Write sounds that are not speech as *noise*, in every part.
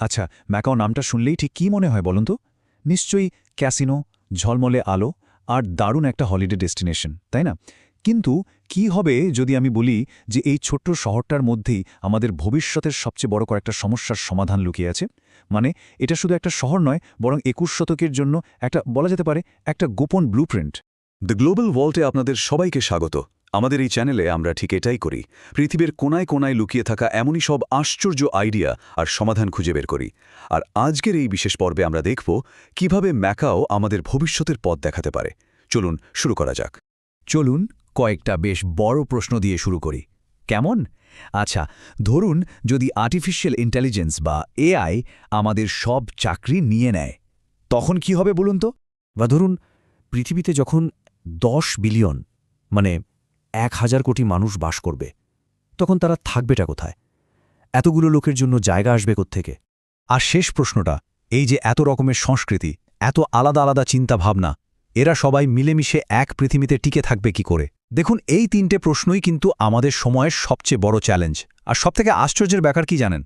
আচ্ছা ম্যাকাও নামটা শুনলেই ঠিক কী মনে হয় বলুন তো? নিশ্চয়ই ক্যাসিনো, ঝলমলে আলো আর দারুণ একটা হলিডে ডেস্টিনেশন, তাই না? কিন্তু কি হবে যদি আমি বলি যে এই ছোট্ট শহরটার মধ্যেই আমাদের ভবিষ্যতের সবচেয়ে বড় কয়েকটা সমস্যার সমাধান লুকিয়ে আছে? মানে এটা শুধু একটা শহর নয়, বরং একুশ শতকের জন্য একটা, বলা যেতে পারে, একটা গোপন ব্লুপ্রিন্ট দ্য গ্লোবাল ওয়ার্ল্ডে আপনাদের সবাইকে স্বাগত। আমাদের এই চ্যানেলে আমরা ঠিক এটাই করি। পৃথিবীর কোনায় কোনায় লুকিয়ে থাকা এমনই সব আশ্চর্য আইডিয়া আর সমাধান খুঁজে বের করি। আর আজকের এই বিশেষ পর্বে আমরা দেখব কীভাবে ম্যাকাও আমাদের ভবিষ্যতের পথ দেখাতে পারে। চলুন শুরু করা যাক। চলুন কয়েকটা বেশ বড় প্রশ্ন দিয়ে শুরু করি। কেমন? আচ্ছা ধরুন যদি আর্টিফিশিয়াল ইন্টেলিজেন্স বা এআই আমাদের সব চাকরি নিয়ে নেয়, তখন কি হবে বলুন তো? বা ধরুন পৃথিবীতে যখন দশ বিলিয়ন মানে এক হাজার কোটি মানুষ বাস করবে। তখন তারা থাকবেটা কোথায়? এতগুলো লোকের জন্য জায়গা আসবে থেকে আর শেষ প্রশ্নটা, এই যে এত রকমের সংস্কৃতি, এত আলাদা আলাদা চিন্তা ভাবনা এরা সবাই মিলেমিশে এক পৃথিবীতে টিকে থাকবে কি করে? দেখুন, এই তিনটে প্রশ্নই কিন্তু আমাদের সময়ের সবচেয়ে বড় চ্যালেঞ্জ। আর সবথেকে আশ্চর্যের ব্যাপার কি জানেন?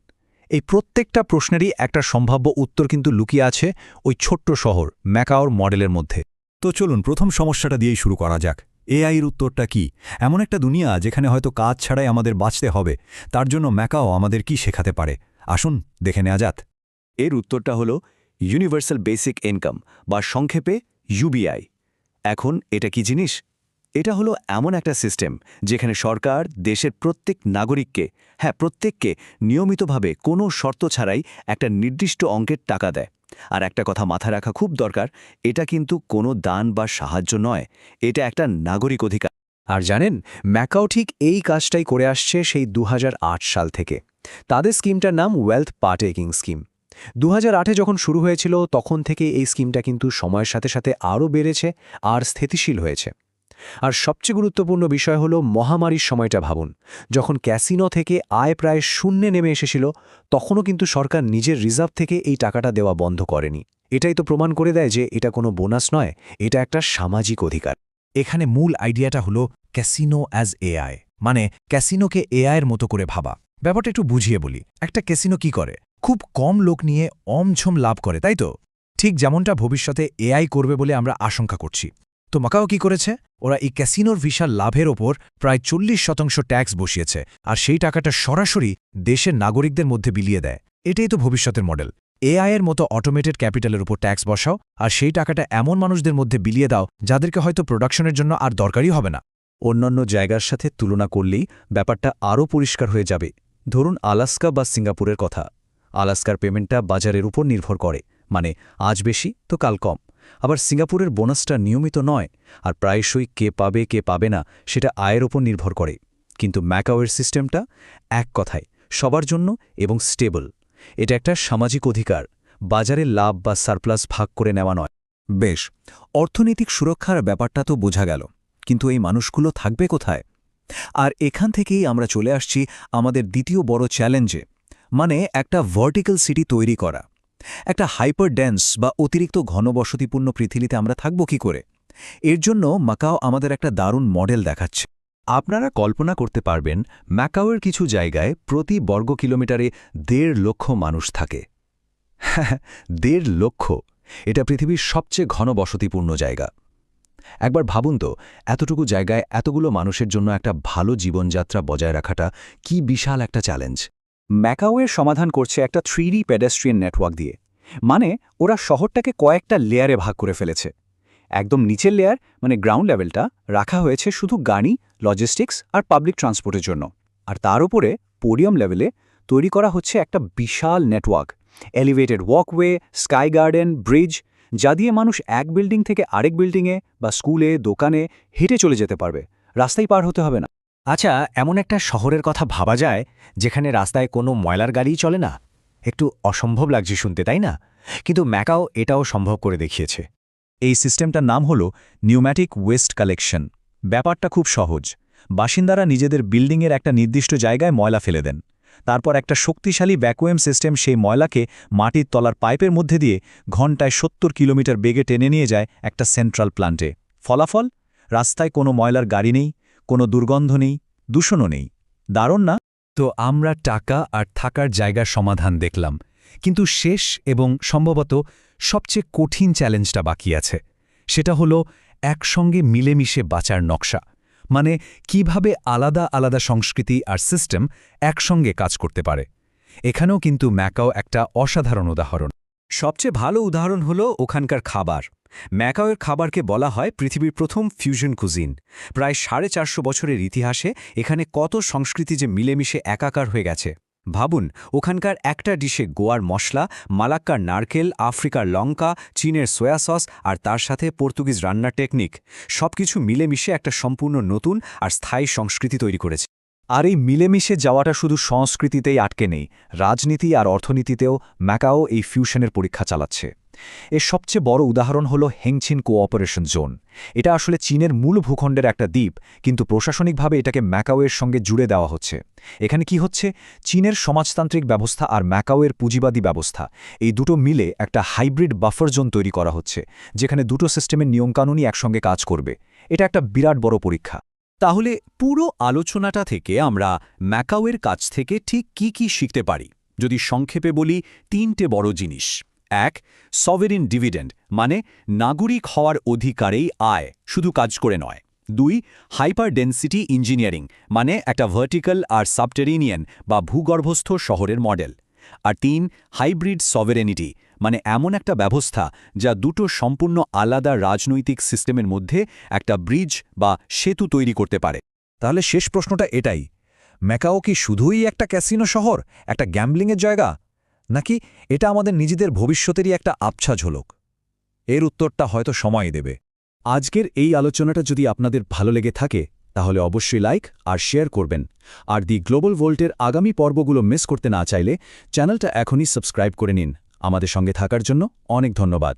এই প্রত্যেকটা প্রশ্নেরই একটা সম্ভাব্য উত্তর কিন্তু লুকিয়ে আছে ওই ছোট্ট শহর, ম্যাকাওর মডেলের মধ্যে। তো চলুন, প্রথম সমস্যাটা দিয়েই শুরু করা যাক। এআইয়ের উত্তরটা কি? এমন একটা দুনিয়া যেখানে হয়তো কাজ ছাড়াই আমাদের বাঁচতে হবে। তার জন্য ম্যাকাও আমাদের কি শেখাতে পারে? আসুন দেখে নেওয়া যাক। এর উত্তরটা হলো ইউনিভার্সাল বেসিক ইনকাম বা সংক্ষেপে ইউবিআই এখন এটা কি জিনিস? এটা হলো এমন একটা সিস্টেম যেখানে সরকার দেশের প্রত্যেক নাগরিককে হ্যাঁ প্রত্যেককে নিয়মিতভাবে কোনো শর্ত ছাড়াই একটা নির্দিষ্ট অঙ্কের টাকা দেয়। আর একটা কথা মাথায় রাখা খুব দরকার, এটা কিন্তু কোনো দান বা সাহায্য নয়, এটা একটা নাগরিক অধিকার। আর জানেন, ম্যাকাও ঠিক এই কাজটাই করে আসছে সেই দুহাজার আট সাল থেকে। তাদের স্কিমটার নাম ওয়েলথ পার্টেকিং স্কিম দু হাজার যখন শুরু হয়েছিল, তখন থেকে এই স্কিমটা কিন্তু সময়ের সাথে সাথে আরও বেড়েছে আর স্থিতিশীল হয়েছে। আর সবচেয়ে গুরুত্বপূর্ণ বিষয় হলো মহামারীর সময়টা ভাবুন। যখন ক্যাসিনো থেকে আয় প্রায় শূন্যে নেমে এসেছিল, তখনও কিন্তু সরকার নিজের রিজার্ভ থেকে এই টাকাটা দেওয়া বন্ধ করেনি। এটাই তো প্রমাণ করে দেয় যে এটা কোনো বোনাস নয়, এটা একটা সামাজিক অধিকার। এখানে মূল আইডিয়াটা হলো ক্যাসিনো অ্যাজ এআই। মানে ক্যাসিনোকে এআইয়ের মতো করে ভাবা। ব্যাপারটা একটু বুঝিয়ে বলি। একটা ক্যাসিনো কি করে? খুব কম লোক নিয়ে অমঝম লাভ করে, তাই তো? ঠিক যেমনটা ভবিষ্যতে এআই করবে বলে আমরা আশঙ্কা করছি। তো মাকাও কি করেছে? ওরা এই ক্যাসিনোর বিশাল লাভের ওপর প্রায় চল্লিশ শতাংশ ট্যাক্স বসিয়েছে, আর সেই টাকাটা সরাসরি দেশের নাগরিকদের মধ্যে বিলিয়ে দেয়। এটাই তো ভবিষ্যতের মডেল। এআইয়ের মতো অটোমেটেড ক্যাপিটালের উপর ট্যাক্স বসাও, আর সেই টাকাটা এমন মানুষদের মধ্যে বিলিয়ে দাও, যাদেরকে হয়তো প্রোডাকশনের জন্য আর দরকারই হবে না। অন্যান্য জায়গার সাথে তুলনা করলেই ব্যাপারটা আরও পরিষ্কার হয়ে যাবে। ধরুন আলাস্কা বা সিঙ্গাপুরের কথা। আলাস্কার পেমেন্টটা বাজারের উপর নির্ভর করে মানে আজ বেশি তো কাল কম। আবার সিঙ্গাপুরের বোনাসটা নিয়মিত নয়, আর প্রায়শই কে পাবে কে পাবে না, সেটা আয়ের ওপর নির্ভর করে। কিন্তু ম্যাকাওয়ের সিস্টেমটা এক কথায়, সবার জন্য এবং স্টেবল। এটা একটা সামাজিক অধিকার, বাজারে লাভ বা সারপ্লাস ভাগ করে নেওয়া নয়। বেশ, অর্থনৈতিক সুরক্ষার ব্যাপারটা তো বোঝা গেল, কিন্তু এই মানুষগুলো থাকবে কোথায়? আর এখান থেকেই আমরা চলে আসছি আমাদের দ্বিতীয় বড় চ্যালেঞ্জে মানে একটা ভার্টিক্যাল সিটি তৈরি করা। একটা হাইপার ড্যান্স বা অতিরিক্ত ঘনবসতিপূর্ণ পৃথিবীতে আমরা থাকব কি করে? এর জন্য মাকাও আমাদের একটা দারুণ মডেল দেখাচ্ছে। আপনারা কল্পনা করতে পারবেন ম্যাকাওয়ের কিছু জায়গায় প্রতি বর্গ কিলোমিটারে দেড় লক্ষ মানুষ থাকে। হ্যাঁ *laughs* দেড় লক্ষ! এটা পৃথিবীর সবচেয়ে ঘনবসতিপূর্ণ জায়গা। একবার ভাবুন তো, এতটুকু জায়গায় এতগুলো মানুষের জন্য একটা ভালো জীবনযাত্রা বজায় রাখাটা কি বিশাল একটা চ্যালেঞ্জ ম্যাকাওয়ের সমাধান করছে একটা থ্রিডি পেডেস্ট্রিয়ান নেটওয়ার্ক দিয়ে। মানে ওরা শহরটাকে কয়েকটা লেয়ারে ভাগ করে ফেলেছে। একদম নিচের লেয়ার মানে গ্রাউন্ড লেভেলটা, রাখা হয়েছে শুধু গাড়ি, লজিস্টিক্স আর পাবলিক ট্রান্সপোর্টের জন্য। আর তার উপরে, পোডিয়াম লেভেলে, তৈরি করা হচ্ছে একটা বিশাল network. Elevated walkway sky garden, bridge, যা দিয়ে মানুষ এক বিল্ডিং থেকে আরেক বিল্ডিংয়ে বা স্কুলে, দোকানে হেঁটে চলে যেতে পারবে। রাস্তায় পার হতে হবে না। আচ্ছা এমন একটা শহরের কথা ভাবা যায় যেখানে রাস্তায় কোনো ময়লার গাড়িই চলে না। একটু অসম্ভব লাগছে শুনতে, তাই না? কিন্তু ম্যাকাও এটাও সম্ভব করে দেখিয়েছে। এই সিস্টেমটার নাম হল নিউম্যাটিক ওয়েস্ট কালেকশন। ব্যাপারটা খুব সহজ। বাসিন্দারা নিজেদের বিল্ডিংয়ের একটা নির্দিষ্ট জায়গায় ময়লা ফেলে দেন। তারপর একটা শক্তিশালী ব্যাকুয়েম সিস্টেম সেই ময়লাকে মাটির তলার পাইপের মধ্যে দিয়ে ঘন্টায় সত্তর কিলোমিটার বেগে টেনে নিয়ে যায় একটা সেন্ট্রাল প্লান্টে। ফলাফল? রাস্তায় কোনো ময়লার গাড়ি নেই। কোনো দুর্গন্ধ নেই, দূষণও নেই। দারুণ না? তো আমরা টাকা আর থাকার জায়গার সমাধান দেখলাম, কিন্তু শেষ এবং সম্ভবত সবচেয়ে কঠিন চ্যালেঞ্জটা বাকি আছে। সেটা হলো একসঙ্গে মিলেমিশে বাঁচার নকশা মানে কীভাবে আলাদা আলাদা সংস্কৃতি আর সিস্টেম একসঙ্গে কাজ করতে পারে। এখানেও কিন্তু ম্যাকাও একটা অসাধারণ উদাহরণ। সবচেয়ে ভালো উদাহরণ হলো ওখানকার খাবার। ম্যাকাওয়ের খাবারকে বলা হয় পৃথিবীর প্রথম ফিউশন কুজিন। প্রায় সাড়ে চারশো বছরের ইতিহাসে এখানে কত সংস্কৃতি যে মিলেমিশে একাকার হয়ে গেছে। ভাবুন, ওখানকার একটা ডিশে গোয়ার মশলা, মালাক্কার নারকেল, আফ্রিকার লঙ্কা, চীনের সোয়া সস আর তার সাথে পর্তুগিজ রান্নার টেকনিক। সবকিছু মিলেমিশে একটা সম্পূর্ণ নতুন আর স্থায়ী সংস্কৃতি তৈরি করেছে। আর এই মিলেমিশে যাওয়াটা শুধু সংস্কৃতিতেই আটকে নেই, রাজনীতি আর অর্থনীতিতেও ম্যাকাও এই ফিউশনের পরীক্ষা চালাচ্ছে। এর সবচেয়ে বড় উদাহরণ হল হেংছিন কোঅপারেশন জোন। এটা আসলে চীনের মূল ভূখণ্ডের একটা দ্বীপ, কিন্তু প্রশাসনিকভাবে এটাকে ম্যাকাওয়ের সঙ্গে জুড়ে দেওয়া হচ্ছে। এখানে কি হচ্ছে? চীনের সমাজতান্ত্রিক ব্যবস্থা আর ম্যাকাওয়ের পুঁজিবাদী ব্যবস্থা, এই দুটো মিলে একটা হাইব্রিড বাফার জোন তৈরি করা হচ্ছে, যেখানে দুটো সিস্টেমের নিয়মকানুনই একসঙ্গে কাজ করবে। এটা একটা বিরাট বড় পরীক্ষা। তাহলে পুরো আলোচনাটা থেকে আমরা ম্যাকাওয়ের কাছ থেকে ঠিক কি কি শিখতে পারি? যদি সংক্ষেপে বলি, তিনটে বড় জিনিস। এক, সভেরিন ডিভিডেন্ড মানে নাগরিক হওয়ার অধিকারেই আয়, শুধু কাজ করে নয়। দুই হাইপার ডেন্সিটি ইঞ্জিনিয়ারিং মানে একটা ভার্টিক্যাল আর সাবটেরিনিয়ান বা ভূগর্ভস্থ শহরের মডেল। আর তিন, হাইব্রিড সভেরেনিটি মানে এমন একটা ব্যবস্থা যা দুটো সম্পূর্ণ আলাদা রাজনৈতিক সিস্টেমের মধ্যে একটা ব্রিজ বা সেতু তৈরি করতে পারে। তাহলে শেষ প্রশ্নটা এটাই। ম্যাকাও কি শুধুই একটা ক্যাসিনো শহর? একটা গ্যাম্বলিংয়ের জায়গা? নাকি এটা আমাদের নিজেদের ভবিষ্যতেরই একটা আবছা ঝলক? এর উত্তরটা হয়তো সময় দেবে। আজকের এই আলোচনাটা যদি আপনাদের ভালো লেগে থাকে, তাহলে অবশ্যই লাইক আর শেয়ার করবেন। আর দি গ্লোবাল ভোল্টের আগামী পর্বগুলো মিস করতে না চাইলে চ্যানেলটা এখনই সাবস্ক্রাইব করে নিন। আমাদের সঙ্গে থাকার জন্য অনেক ধন্যবাদ।